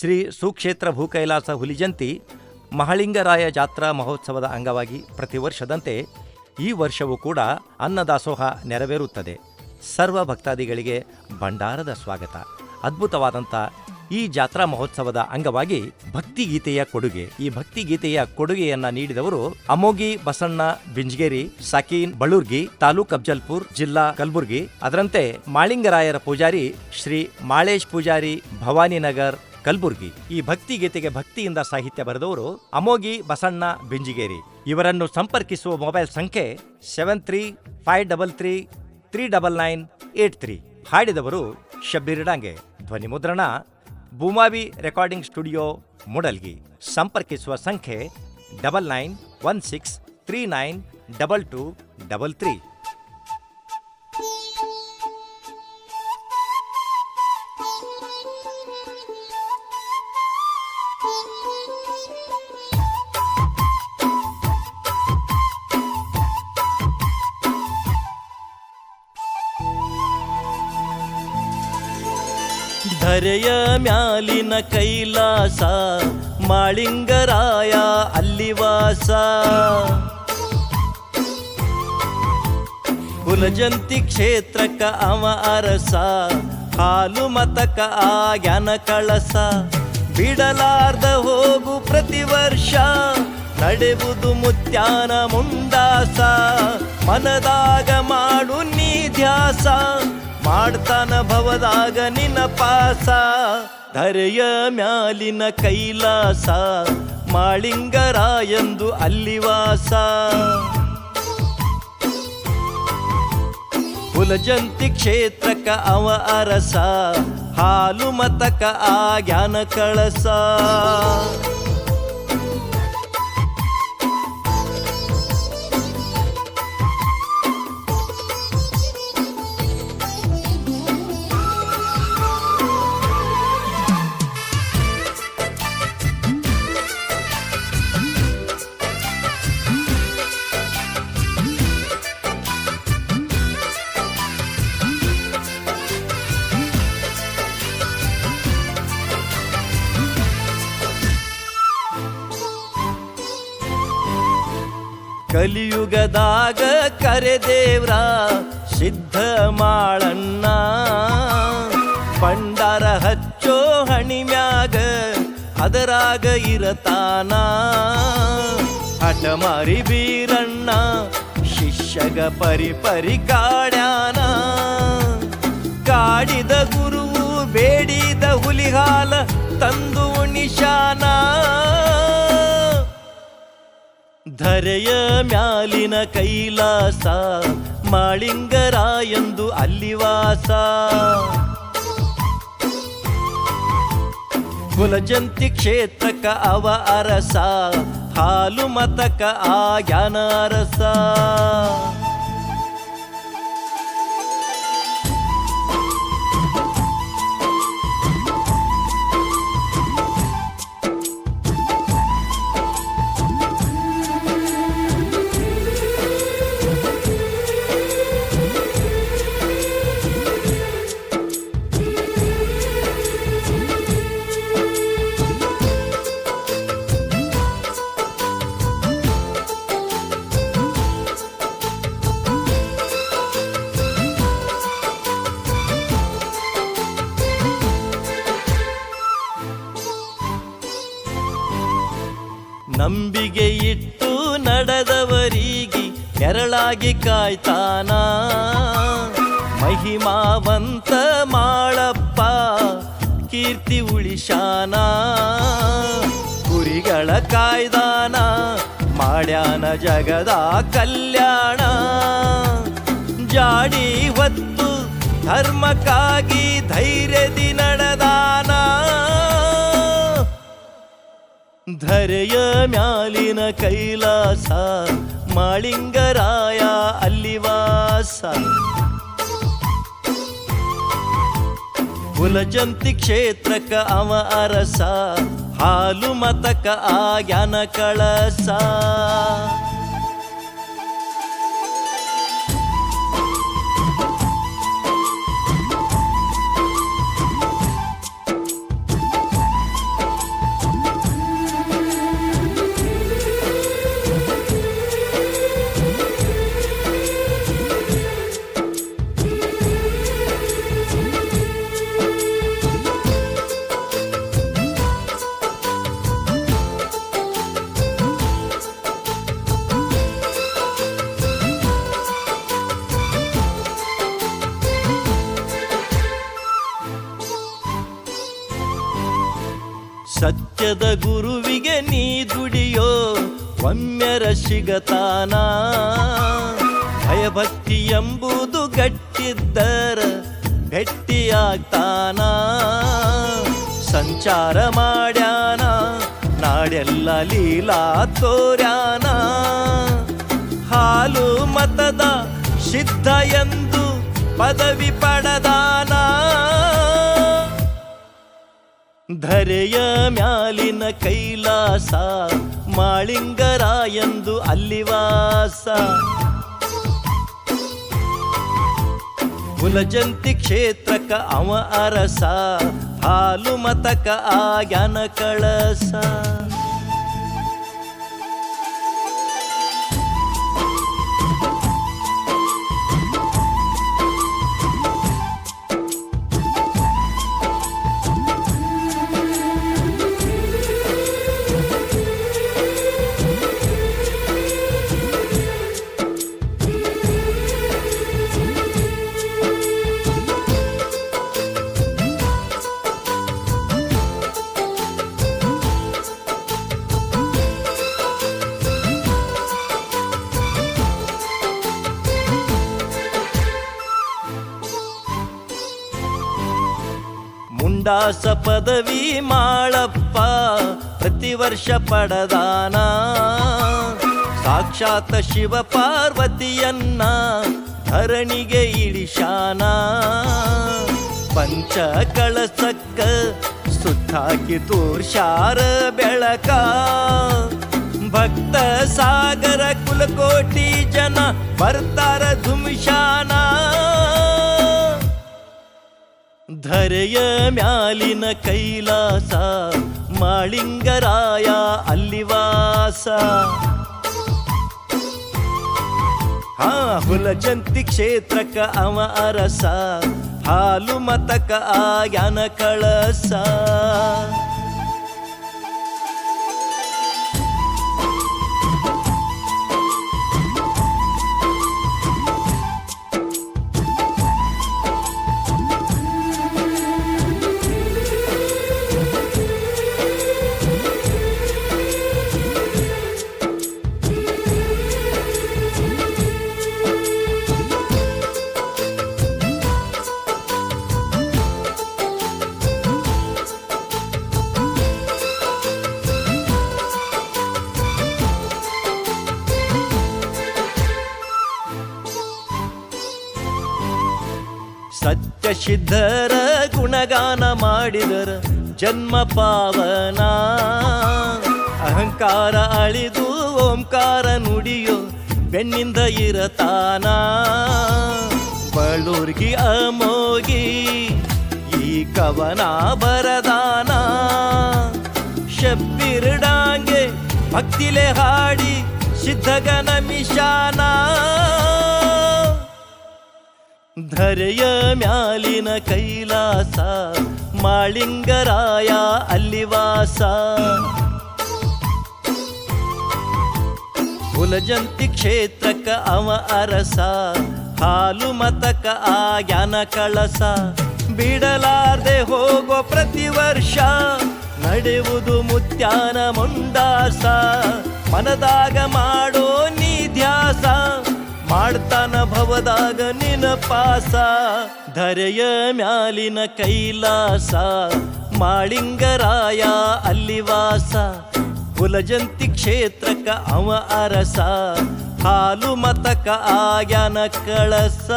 ಶ್ರೀ ಸುಕ್ಷೇತ್ರ ಭೂಕೈಲಾಸ ಹುಲಿಜಂತಿ ಮಹಳಿಂಗರಾಯ ಜಾತ್ರಾ ಮಹೋತ್ಸವದ ಅಂಗವಾಗಿ ಪ್ರತಿ ವರ್ಷದಂತೆ ಈ ವರ್ಷವೂ ಕೂಡ ಅನ್ನದಾಸೋಹ ನೆರವೇರುತ್ತದೆ. ಸರ್ವ ಭಕ್ತಾದಿಗಳಿಗೆ ಭಂಡಾರದ ಸ್ವಾಗತ. ಅದ್ಭುತವಾದಂಥ ಈ ಜಾತ್ರಾ ಮಹೋತ್ಸವದ ಅಂಗವಾಗಿ ಭಕ್ತಿಗೀತೆಯ ಕೊಡುಗೆ. ಈ ಭಕ್ತಿಗೀತೆಯ ಕೊಡುಗೆಯನ್ನ ನೀಡಿದವರು ಅಮೋಗಿ ಬಸಣ್ಣ, ಬಿಂಜ್ಗೇರಿ, ಸಕೀನ್, ಬಳೂರ್ಗಿ, ತಾಲೂಕ್ ಅಫ್ಜಲ್ಪುರ್, ಜಿಲ್ಲಾ ಕಲಬುರ್ಗಿ. ಅದರಂತೆ ಮಾಳಿಂಗರಾಯರ ಪೂಜಾರಿ ಶ್ರೀ ಮಾಳೇಶ್ ಪೂಜಾರಿ, ಭವಾನಿನಗರ್ ಕಲಬುರ್ಗಿ. ಈ ಭಕ್ತಿ ಗೀತೆಗೆ ಭಕ್ತಿಯಿಂದ ಸಾಹಿತ್ಯ ಬರೆದವರು ಅಮೋಗಿ ಬಸಣ್ಣ, ಬಿಂಜಿಗೇರಿ. ಇವರನ್ನು ಸಂಪರ್ಕಿಸುವ ಮೊಬೈಲ್ ಸಂಖ್ಯೆ seven three five double three three double nine eight three ಹಾಡಿದವರು Shabbir Dange ಧ್ವನಿ ಮುದ್ರಣ ಬೂಮಾವಿ ರೆಕಾರ್ಡಿಂಗ್ ಸ್ಟುಡಿಯೋ, ಮೂಡಲ್ಗಿ. ಸಂಪರ್ಕಿಸುವ ಸಂಖ್ಯೆ double nine one six three nine double two double three ಧರೆಯ ಮ್ಯಾಲಿನ ಕೈಲಾಸ, ಮಾಳಿಂಗರಾಯ ಅಲ್ಲಿ ವಾಸ. ಕುಲಜಂತಿ ಕ್ಷೇತ್ರಕ್ಕ ಅವ ಅರಸ, ಹಾಲು ಮತಕ ಆಗ್ಯಾನ ಕಳಸ. ಬಿಡಲಾರ್ದ ಹೋಗು ಪ್ರತಿ ವರ್ಷ, ನಡೆವುದು ಮುತ್ಯಾನ ಮುಂದಾಸ. ಮನದಾಗ ಮಾಡು ನೀ ಧ್ಯಾಸ ಮಾಡ್ತಾನ ಭವದಾಗ ನಿನ್ನ ಪಾಸ. ಧರೆಯ ಮ್ಯಾಲಿನ ಕೈಲಾಸ ಮಾಳಿಂಗರ ಎಂದು ಅಲ್ಲಿ ವಾಸ. ಕುಲಜಂತಿ ಕ್ಷೇತ್ರಕ ಅವ ಅರಸ, ಹಾಲು ಮತಕ ಆಗ್ಯಾನ ಕಳಸ. ಕಲಿಯುಗದಾಗ ಕರೆದೇವ್ರ ಸಿದ್ಧ ಮಾಳಣ್ಣ. ಪಂಡಾರ ಹಚ್ಚೋ ಹಣಿಮ್ಯಾಗ ಅದರಾಗ ಇರತಾನ. ಹಠ ಮಾರಿ ಬೀರಣ್ಣ, ಶಿಷ್ಯಗ ಪರಿ ಪರಿ ಕಾಡ್ಯಾನ. ಕಾಡಿದ ಗುರುವು ಬೇಡಿದ ಹುಲಿಹಾಲ ತಂದು ನಿಶಾನ ಧರೆಯ ಮ್ಯಾಲಿನ ಕೈಲಾಸ ಮಾಳಿಂಗರಾಯಂದು ಅಲ್ಲಿ ವಾಸ. ಕುಲಜಂತಿ ಕ್ಷೇತ್ರಕ ಅವ ಅರಸ ಹಾಲು ಮತಕ ಆಗ್ಯಾನ ಅರಸ ನಂಬಿಗೆ ಇಟ್ಟು ನಡೆದವರಿಗೆ ನೆರಳಾಗಿ ಕಾಯ್ತಾನ? ಮಹಿಮಾವಂತ ಮಾಳಪ್ಪ, ಕೀರ್ತಿ ಉಳಿಶಾನ? ಕುರಿಗಳ ಕಾಯ್ದಾನ, ಮಾಡ್ಯಾನ ಜಗದ ಕಲ್ಯಾಣ? ಜಾಡಿ ಹೊತ್ತು ಧರ್ಮಕ್ಕಾಗಿ ಧೈರ್ಯದಿ ನಡೆದಾನ? ಧರೆಯ ಮ್ಯಾಲಿನ ಕೈಲಾಸ ಮಾಳಿಂಗರಾಯ ಅಲ್ಲಿ ವಾಸ. ಕುಲಜಂತಿ ಕ್ಷೇತ್ರಕ ಅವ ಅರಸ ಹಾಲು ಮತಕ ಆಗ್ಯಾನ ಕಳಸ. ಸತ್ಯದ ಗುರುವಿಗೆ ನೀ ದುಡಿಯೋ ಒಮ್ಮೆರ ಸಿಗತಾನ ಭಯಭಕ್ತಿ ಎಂಬುದು ಗಟ್ಟಿದ್ದರ ಗಟ್ಟಿಯಾಗ್ತಾನ. ಸಂಚಾರ ಮಾಡ್ಯಾನ, ನಾಡೆಲ್ಲ ಲೀಲಾ ತೋರ್ಯಾನ. ಹಾಲು ಮತದ ಸಿದ್ಧ ಎಂದು ಪದವಿ ಪಡೆದಾನ. ಧರೆಯ ಮ್ಯಾಲಿನ ಕೈಲಾಸ ಮಾಳಿಂಗರಾಯಂದು ಅಲ್ಲಿವಾಸ ಕುಲಜಂತಿ ಕ್ಷೇತ್ರಕ ಅವ ಅರಸ ಹಾಲು ಮತಕ ಆಗ್ಯಾನ ಕಳಸ ಮುಂಡಾಸ ಪದವಿ ಮಾಳಪ್ಪ, ಪ್ರತಿ ವರ್ಷ ಪಡದಾನ. ಸಾಕ್ಷಾತ್ ಶಿವ ಪಾರ್ವತಿಯನ್ನ ಧರಣಿಗೆ ಇಳಿಶಾನ. ಪಂಚ ಕಳಸಕ್ಕ ಸುತ್ತಾಕಿ ತೋರ್ಷಾರ ಬೆಳಕ. ಭಕ್ತ ಸಾಗರ ಕುಲಕೋಟಿ ಜನ ಬರ್ತಾರ ಧುಮ್ಶಾನ. ಧರೆಯ ಮ್ಯಾಲಿನ ಕೈಲಾಸ ಮಾಳಿಂಗರಾಯ ಅಲ್ಲಿವಾಸ. ಹಾ ಹುಲಜಂತಿ ಕ್ಷೇತ್ರಕ ಅವ ಅರಸ ಹಾಲು ಮತಕ ಆಗ್ಯಾನ ಕಳಸ. ಸತ್ಯ ಸಿದ್ಧರ ಗುಣಗಾನ ಮಾಡಿದರ ಜನ್ಮ ಪಾವನ. ಅಹಂಕಾರ ಅಳಿದು ಓಂಕಾರ ನುಡಿಯೋ ಬೆನ್ನಿಂದ ಇರತಾನ. ಬಳೂರ್ಗಿ ಅಮೋಗಿ ಈ ಕವನ ಬರದಾನ. ಶಬ್ಬಿರ್ಡಾಂಗೆ ಭಕ್ತಿಲೆ ಹಾಡಿ ಸಿದ್ಧಗನ ಮಿಶಾನ. ಧರೆಯ ಮ್ಯಾಲಿನ ಕೈಲಾಸ, ಮಾಳಿಂಗರಾಯ ಅಲ್ಲಿವಾಸ. ಕುಲಜಂತಿ ಕ್ಷೇತ್ರಕ ಅವ ಅರಸ, ಹಾಲು ಮತಕ ಆಗ್ಯಾನ ಕಳಸ. ಬಿಡಲಾರ್ದೆ ಹೋಗೋ ಪ್ರತಿ ವರ್ಷ ನಡೆಯುವುದು ಮುತ್ಯಾನ ಮುಂದಾಸ ಮನದಾಗ ಮಾಡೋ ಮಾಡ್ತಾನ ಭವದಾಗ ನಿನಪಾಸ, ಧರೆಯ ಮ್ಯಾಲಿನ ಕೈಲಾಸ, ಮಾಳಿಂಗರಾಯ ಅಲ್ಲಿವಾಸ ಕುಲಜಂತಿ ಕ್ಷೇತ್ರಕ ಅವ ಅರಸ, ಹಾಲು ಮತಕ ಆಗ್ಯಾನ ಕಳಸ.